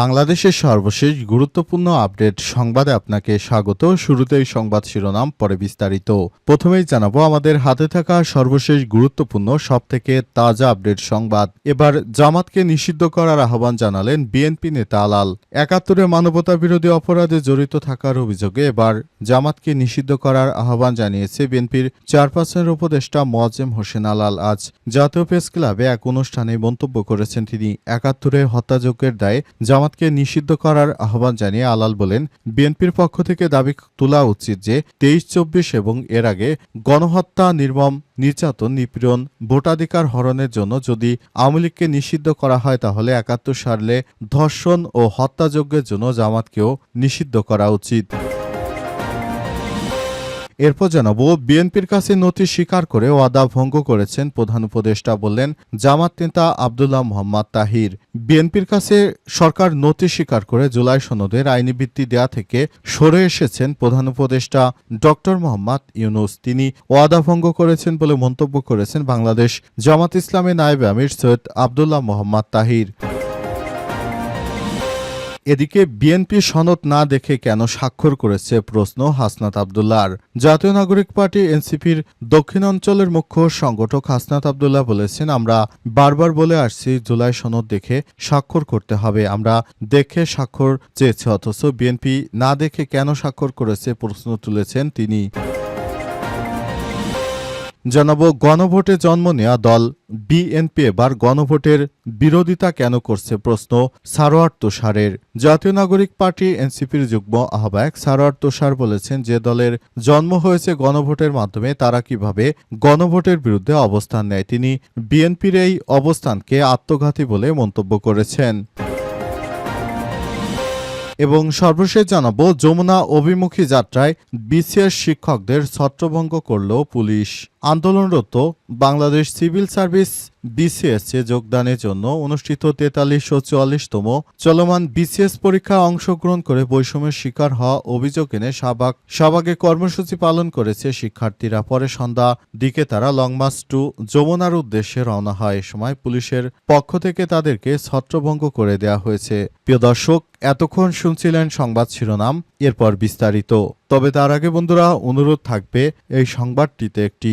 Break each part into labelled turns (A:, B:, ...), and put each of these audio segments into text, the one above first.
A: বাংলাদেশের সর্বশেষ গুরুত্বপূর্ণ আপডেট সংবাদে আপনাকে স্বাগত। শুরুতেই সংবাদ শিরোনাম, পরে বিস্তারিত। প্রথমেই জানাব, আমাদের হাতে থাকা সর্বশেষ গুরুত্বপূর্ণ, সবথেকে তাজা আপডেট সংবাদ। এবার জামাতকে নিষিদ্ধ করার আহ্বান জানালেন বিএনপি নেতা আলাল। একাত্তরে মানবতা বিরোধী অপরাধে জড়িত থাকার অভিযোগে এবার জামাতকে নিষিদ্ধ করার আহ্বান জানিয়েছে বিএনপির চেয়ারপারসনের উপদেষ্টা মোয়াজ্জেম হোসেন আলাল। আজ জাতীয় প্রেস ক্লাবে এক অনুষ্ঠানে মন্তব্য করেছেন তিনি। একাত্তরে হত্যাযজ্ঞের দায়ে জামাতকে নিষিদ্ধ করার আহ্বান জানিয়ে আলাল বলেন, বিএনপির পক্ষ থেকে দাবি তোলা উচিত যে তেইশ, চব্বিশ এবং এর আগে গণহত্যা, নির্মম, নির্যাতন, নিপীড়ন, ভোটাধিকার হরণের জন্য যদি আওয়ামী লীগকে নিষিদ্ধ করা হয়, তাহলে একাত্তর সালে ধর্ষণ ও হত্যাযজ্ঞের জন্য জামাতকেও নিষিদ্ধ করা উচিত। এরপর জানাব, বিএনপির কাছে নথি স্বীকার করে ওয়াদা ভঙ্গ করেছেন প্রধান উপদেষ্টা বললেন জামাত নেতা আবদুল্লাহ মোহাম্মদ তাহির। বিএনপির কাছে সরকার নথি স্বীকার করে জুলাই সনদের আইনি ভিত্তি দেয়া থেকে সরে এসেছেন প্রধান উপদেষ্টা ডক্টর মোহাম্মদ ইউনুস। তিনি ওয়াদা ভঙ্গ করেছেন বলে মন্তব্য করেছেন বাংলাদেশ জামাত ইসলামী নায়েব আমির সৈয়দ আবদুল্লাহ মোহাম্মদ তাহির। এদিকে বিএনপি সনদ না দেখে কেন স্বাক্ষর করেছে প্রশ্ন হাসনাত আবদুল্লাহর। জাতীয় নাগরিক পার্টি এনসিপির দক্ষিণ অঞ্চলের মুখ্য সংগঠক হাসনাত আবদুল্লাহ বলেছেন, আমরা বারবার বলে আসছি জুলাই সনদ দেখে স্বাক্ষর করতে হবে, আমরা দেখে স্বাক্ষর চেয়েছে, অথচ বিএনপি না দেখে কেন স্বাক্ষর করেছে প্রশ্ন তুলেছেন তিনি। জানাব, গণভোটে জন্ম নেয়া দল বিএনপি এবার গণভোটের বিরোধিতা কেন করছে প্রশ্ন সারোয়ার তুষারের। জাতীয় নাগরিক পার্টি এনসিপির যুগ্ম আহ্বায়ক সারোয়ার তুষার বলেছেন, যে দলের জন্ম হয়েছে গণভোটের মাধ্যমে, তারা কীভাবে গণভোটের বিরুদ্ধে অবস্থান নেয়, তিনি বিএনপির এই অবস্থানকে আত্মঘাতী বলে মন্তব্য করেছেন। এবং সর্বশেষ জানাব, যমুনা অভিমুখী যাত্রায় বিসিএস শিক্ষকদের ছত্রভঙ্গ করল পুলিশ। আন্দোলনরত বাংলাদেশ সিভিল সার্ভিস বিসিএস যোগদানের জন্য অনুষ্ঠিত তেতাল্লিশ ও চুয়াল্লিশতম চলমান বিসিএস পরীক্ষায় অংশগ্রহণ করে বৈষম্যের শিকার হওয়া অভিযোগ এনে সাবাক শাহবাগে কর্মসূচি পালন করেছে শিক্ষার্থীরা। পরে সন্ধ্যা দিকে তারা লং মার্চ টু যমুনার উদ্দেশ্যে রওনা হয়। এ সময় পুলিশের পক্ষ থেকে তাদেরকে ছত্রভঙ্গ করে দেওয়া হয়েছে। প্রিয় দর্শক, এতক্ষণ শুনছিলেন সংবাদ শিরোনাম, এরপর বিস্তারিত। তবে তার আগে বন্ধুরা, অনুরোধ থাকবে এই সংবাদটিতে একটি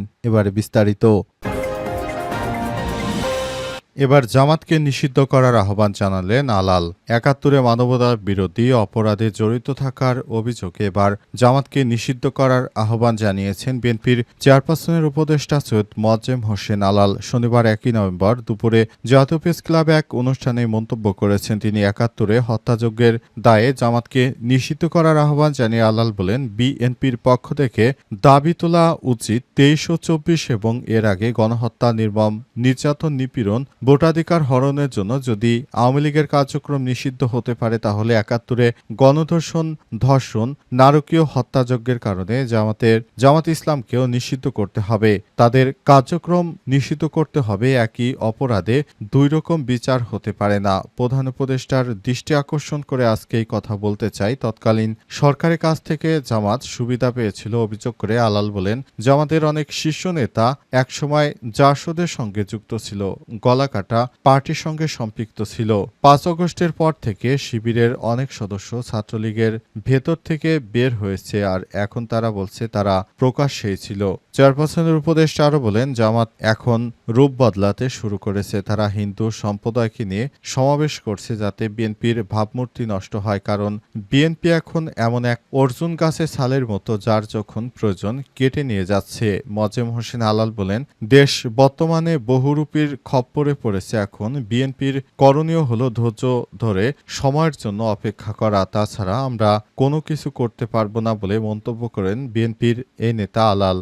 A: এবারে বিস্তারিত এবার জামাতকে নিষিদ্ধ করার আহ্বান জানালেন আলাল। একাত্তরে মানবতার বিরোধী অপরাধে জড়িত থাকার অভিযোগে এবার জামাতকে নিষিদ্ধ করার আহ্বান জানিয়েছেন বিএনপির চেয়ারপারসনের উপদেষ্টা সৈয়দ মোয়াজ্জেম হোসেন আলাল। শনিবার একই নভেম্বর দুপুরে জাতীয় প্রেস ক্লাবে এক অনুষ্ঠানে মন্তব্য করেছেন তিনি একাত্তরে হত্যাযজ্ঞের দায়ে জামাতকে নিষিদ্ধ করার আহ্বান জানিয়ে আলাল বলেন, বিএনপির পক্ষ থেকে দাবি তোলা উচিত তেইশ ও চব্বিশ এবং এর আগে গণহত্যা, নির্মম, নির্যাতন, নিপীড়ন ভোটাধিকার হরণের জন্য যদি আওয়ামী লীগের কার্যক্রম নিষিদ্ধ হতে পারে, তাহলে একাত্তরে গণধর্ষণ, ধর্ষণ, নারকীয় হত্যাযজ্ঞের কারণে জামাতের, জামাত ইসলামকেও নিষিদ্ধ করতে হবে। তাদের কার্যক্রম নিষিদ্ধ করতে হবে একই অপরাধে, দুই রকম বিচার হতে পারে না। প্রধান উপদেষ্টার দৃষ্টি আকর্ষণ করে আজকে এই কথা বলতে চাই। তৎকালীন সরকারের কাছ থেকে জামাত সুবিধা পেয়েছিল, অভিযোগ করে আলাল বলেন, জামাতের অনেক শীর্ষ নেতা একসময় জাসদের সঙ্গে যুক্ত ছিল। গলা কাটা পার্টির সঙ্গে সম্পৃক্ত ছিল। পাঁচ অগস্টের পর থেকে শিবিরের অনেক সদস্য ছাত্রলীগের ভেতর থেকে বের হয়েছে আর এখন তারা বলছে তারা প্রকাশ্যেই ছিল। চেয়ারপারসনের উপদেষ্টা আরও বলেন, জামাত এখন রূপ বদলাতে শুরু করেছে। তারা হিন্দু সম্প্রদায়কে নিয়ে সমাবেশ করছে যাতে বিএনপির ভাবমূর্তি নষ্ট হয়, কারণ বিএনপি এখন এমন এক অর্জুন গাছে ছালের মতো যার যখন প্রয়োজন কেটে নিয়ে যাচ্ছে। মজেম হোসেন আলাল বলেন, দেশ বর্তমানে বহুরূপীর খপ্পরে পড়েছে এখন। বিএনপির করণীয় হলো ধৈর্য ধরে সময়ের জন্য অপেক্ষা করা। তাছাড়া আমরা কোনো কিছু করতে পারব না বলে মন্তব্য করেন বিএনপির এই নেতা আলাল।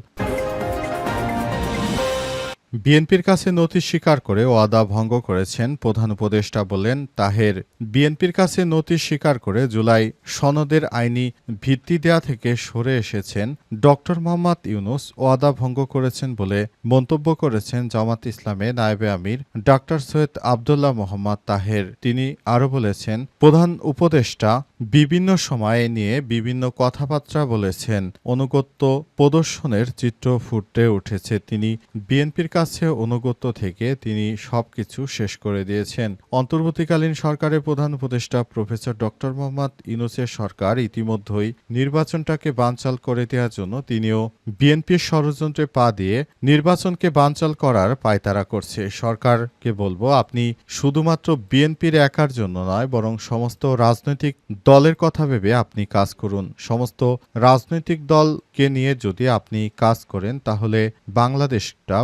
A: বিএনপির কাছে নথি স্বীকার করে ওয়াদা ভঙ্গ করেছেন প্রধান উপদেষ্টা বললেন, তাহের, বিএনপির কাছে নথি স্বীকার করে জুলাই সনদের আইনি ভিত্তি দেয়া থেকে সরে এসেছেন ডক্টর মোহাম্মদ ইউনুস, ওয়াদা ভঙ্গ করেছেন বলে মন্তব্য করেছেন জামাত ইসলামে নায়েবে আমির ডাক্তার সৈয়দ আবদুল্লাহ মোহাম্মদ তাহের। তিনি আরও বলেছেন, প্রধান উপদেষ্টা বিভিন্ন সময়ে নিয়ে বিভিন্ন কথাবার্তা বলেছেন, অনুগত্য প্রদর্শনের চিত্র ফুটে উঠেছে। তিনি বিএনপির কাছে অনুগত্য থেকে তিনি সবকিছু শেষ করে দিয়েছেন। অন্তর্বর্তীকালীন সরকারের প্রধান উপদেষ্টা প্রফেসর ডক্টর মোহাম্মদ ইউনুসের সরকার ইতিমধ্যেই নির্বাচনটাকে বানচাল করে দেওয়ার জন্য তিনিও বিএনপির ষড়যন্ত্রে পা দিয়ে নির্বাচনকে বানচাল করার পায়তারা করছে। সরকারকে বলব, আপনি শুধুমাত্র বিএনপির একার জন্য নয়, বরং সমস্ত রাজনৈতিক দলের কথা ভেবে আপনি কাজ করুন। সমস্ত রাজনৈতিক দলকে নিয়ে যদি আপনি কাজ করেন, তাহলে বাংলাদেশটা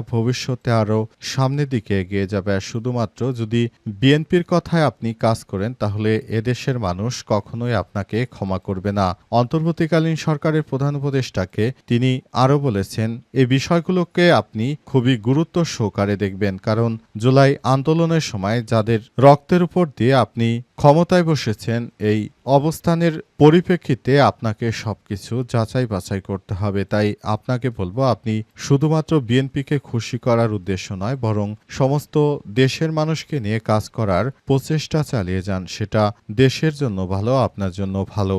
A: ভবিষ্যতে আরও সামনের দিকে এগিয়ে যাবে। আর শুধুমাত্র যদি বিএনপির কথায় আপনি কাজ করেন, তাহলে এদেশের মানুষ কখনোই আপনাকে ক্ষমা করবে না। অন্তর্বর্তীকালীন সরকারের প্রধান উপদেষ্টাকে তিনি আরও বলেছেন, এই বিষয়গুলোকে আপনি খুবই গুরুত্ব সহকারে দেখবেন। কারণ জুলাই আন্দোলনের সময় যাদের রক্তের উপর দিয়ে আপনি ক্ষমতায় বসেছেন, এই অবস্থানের পরিপ্রেক্ষিতে আপনাকে সবকিছু যাচাই বাছাই করতে হবে। তাই আপনাকে বলব, আপনি শুধুমাত্র বিএনপিকে খুশি করার উদ্দেশ্য নয়, বরং সমস্ত দেশের মানুষকে নিয়ে কাজ করার প্রচেষ্টা চালিয়ে যান। সেটা দেশের জন্য ভালো, আপনার জন্য ভালো।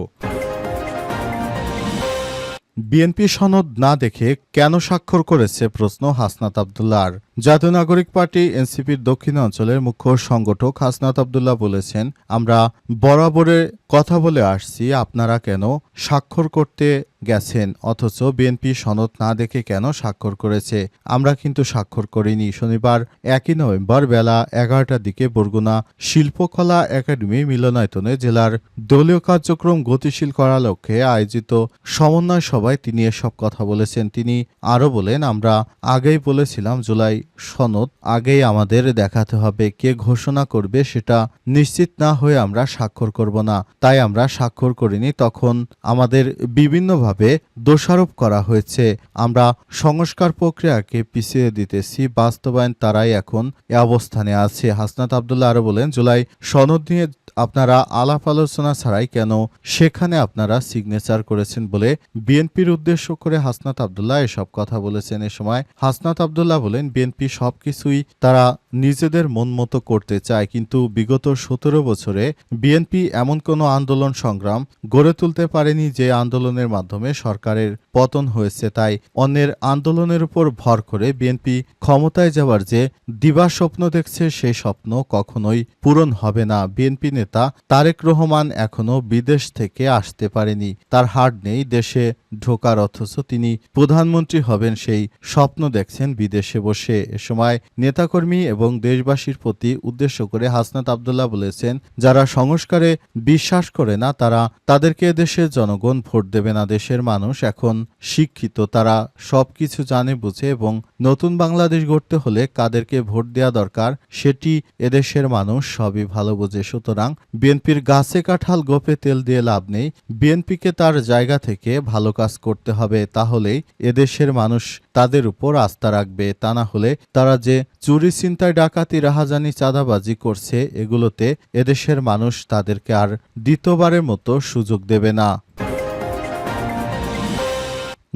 A: বিএনপি সনদ না দেখে কেন স্বাক্ষর করেছে প্রশ্ন হাসনাত আবদুল্লাহর? জাতীয় নাগরিক পার্টি এনসিপির দক্ষিণ অঞ্চলের মুখ্য সংগঠক হাসনাত আবদুল্লাহ বলেছেন, আমরা বরাবরে কথা বলে আসছি, আপনারা কেন স্বাক্ষর করতে গেছেন? অথচ বিএনপি সনদ না দেখে কেন স্বাক্ষর করেছে? আমরা কিন্তু স্বাক্ষর করিনি। শনিবার একই নভেম্বর বেলা এগারোটার দিকে বরগুনা শিল্পকলা একাডেমি মিলনায়তনে জেলার দলীয় কার্যক্রম গতিশীল করার লক্ষ্যে আয়োজিত সমন্বয় সভায় তিনি এসব কথা বলেছেন। তিনি আরও বলেন, আমরা আগেই বলেছিলাম জুলাই সনদ আগেই আমাদের দেখাতে হবে কে ঘোষণা করবে সেটা নিশ্চিত না হয়ে আমরা স্বাক্ষর করব না। তাই আমরা স্বাক্ষর করিনি, তখন আমাদের বিভিন্নভাবে দোষারোপ করা হয়েছে। আমরা সংস্কার প্রক্রিয়াকে পিছিয়ে দিতেছি, বাস্তবায়ন তারাই এখন এ অবস্থানে আছে। হাসনাত আবদুল্লাহ আরও বলেন, জুলাই সনদ নিয়ে আপনারা আলাপ আলোচনা ছাড়াই কেন সেখানে আপনারা সিগনেচার করেছেন বলে বিএনপির উদ্দেশ্য করে হাসনাত আবদুল্লাহ এসব কথা বলেছেন। এ সময় হাসনাত আবদুল্লাহ বলেন, বিএনপি সবকিছুই তারা নিজেদের মন মতো করতে চায়, কিন্তু বিগত সতেরো বছরে বিএনপি এমন কোনো আন্দোলন সংগ্রাম গড়ে তুলতে পারেনি যে আন্দোলনের মাধ্যমে সরকারের পতন হয়েছে। তাই অন্যের আন্দোলনের উপর ভর করে বিএনপি ক্ষমতায় যাওয়ার যে দিবা স্বপ্ন দেখছে সেই স্বপ্ন কখনোই পূরণ হবে না। বিএনপি নেতা তারেক রহমান এখনও বিদেশ থেকে আসতে পারেনি। তার হার নেই, দেশে ঢোকার অথচ তিনি প্রধানমন্ত্রী হবেন, সেই স্বপ্ন দেখছেন বিদেশে বসে। এ সময় নেতাকর্মী এবং দেশবাসীর প্রতি উদ্দেশ্য করে হাসনাত আবদুল্লাহ বলেছেন, যারা সংস্কারে বিশ্বাস করে না, তারা তাদেরকে দেশের জনগণ ভোট দেবে না। দেশের মানুষ এখন শিক্ষিত, তারা সবকিছু জানে, বুঝে এবং নতুন বাংলাদেশ গড়তে হলে কাদেরকে ভোট দেওয়া দরকার, সেটি এদেশের মানুষ সবই ভালো বোঝে। সুতরাং বিএনপির গাছে কাঁঠাল গোপে তেল দিয়ে লাভ নেই। বিএনপিকে তার জায়গা থেকে ভালো কাজ করতে হবে, তাহলেই এদেশের মানুষ তাদের উপর আস্থা রাখবে। তা না হলে তারা যে চুরি চিন্তায় ডাকাতি রাহাজানি চাঁদাবাজি করছে এগুলোতে এদেশের মানুষ তাদেরকে আর দ্বিতীয়বারের মতো সুযোগ দেবে না।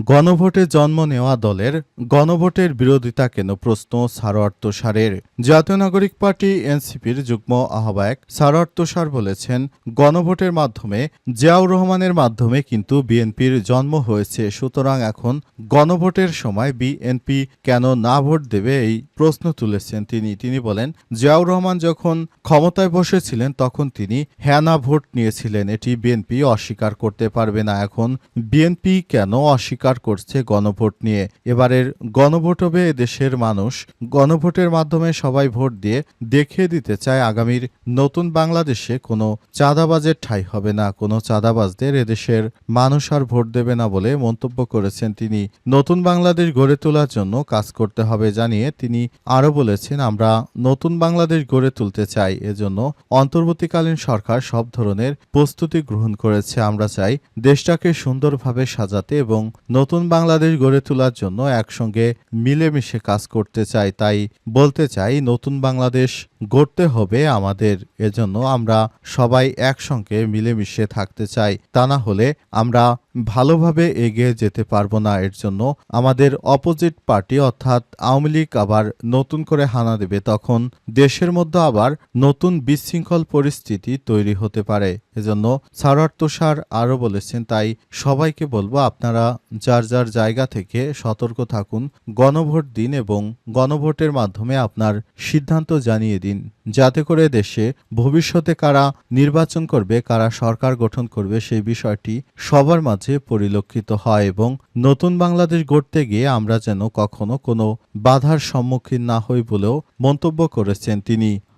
A: গণভোটে জন্ম নেওয়া দলের গণভোটের বিরোধিতা কেন প্রশ্ন সারোয়ার তোষারের জাতীয় নাগরিক পার্টি এনসিপির যুগ্ম আহ্বায়ক সারোয়ার তোষার বলেছেন, গণভোটের মাধ্যমে জিয়াউর রহমানের মাধ্যমে কিন্তু বিএনপির জন্ম হয়েছে। সুতরাং এখন গণভোটের সময় বিএনপি কেন না ভোট দেবে এই প্রশ্ন তুলেছেন তিনি। তিনি বলেন, জিয়াউর রহমান যখন ক্ষমতায় বসেছিলেন তখন তিনি হ্যানা ভোট নিয়েছিলেন। এটি বিএনপি অস্বীকার করতে পারবে না। এখন বিএনপি কেন অস্বীকার চিৎকার করছে গণভোট নিয়ে। এবারের গণভোট হবে দেশের মানুষ। গণভোটের মাধ্যমে সবাই ভোট দিয়ে দেখিয়ে দিতে চায় আগামীর নতুন বাংলাদেশে কোনো চাঁদাবাজের ঠাঁই হবে না, কোনো চাঁদাবাজদের এদেশের মানুষ আর ভোট দেবে না বলে মন্তব্য করেছেন তিনি। নতুন বাংলাদেশ গড়ে তোলার জন্য কাজ করতে হবে জানিয়ে তিনি আরও বলেছেন, আমরা নতুন বাংলাদেশ গড়ে তুলতে চাই এজন্য অন্তর্বর্তীকালীন সরকার সব ধরনের প্রস্তুতি গ্রহণ করেছে। আমরা চাই দেশটাকে সুন্দরভাবে সাজাতে এবং নতুন বাংলাদেশ গড়ে তোলার জন্য একসঙ্গে মিলেমিশে কাজ করতে চাই, তাই বলতে চাই নতুন বাংলাদেশ গড়তে হবে আমাদের। এজন্য আমরা সবাই একসঙ্গে মিলেমিশে থাকতে চাই। তা না হলে আমরা ভালোভাবে এগিয়ে যেতে পারব না। এর জন্য আমাদের অপোজিট পার্টি অর্থাৎ আওয়ামী লীগ আবার নতুন করে হানা দেবে। তখন দেশের মধ্যে আবার নতুন বিশৃঙ্খল পরিস্থিতি তৈরি হতে পারে। এজন্য সারার তুষার আরও বলেছেন, তাই সবাইকে বলব আপনারা যার যার জায়গা থেকে সতর্ক থাকুন। গণভোট দিন এবং গণভোটের মাধ্যমে আপনার সিদ্ধান্ত জানিয়ে দিন, যাতে করে দেশে ভবিষ্যতে কারা নির্বাচন করবে, কারা সরকার গঠন করবে, সেই বিষয়টি সবার মাঝে পরিলক্ষিত হয় এবং নতুন বাংলাদেশ গড়তে গিয়ে আমরা যেন কখনো কোনো বাধার সম্মুখীন না হই বলেও মন্তব্য করেছেন তিনি।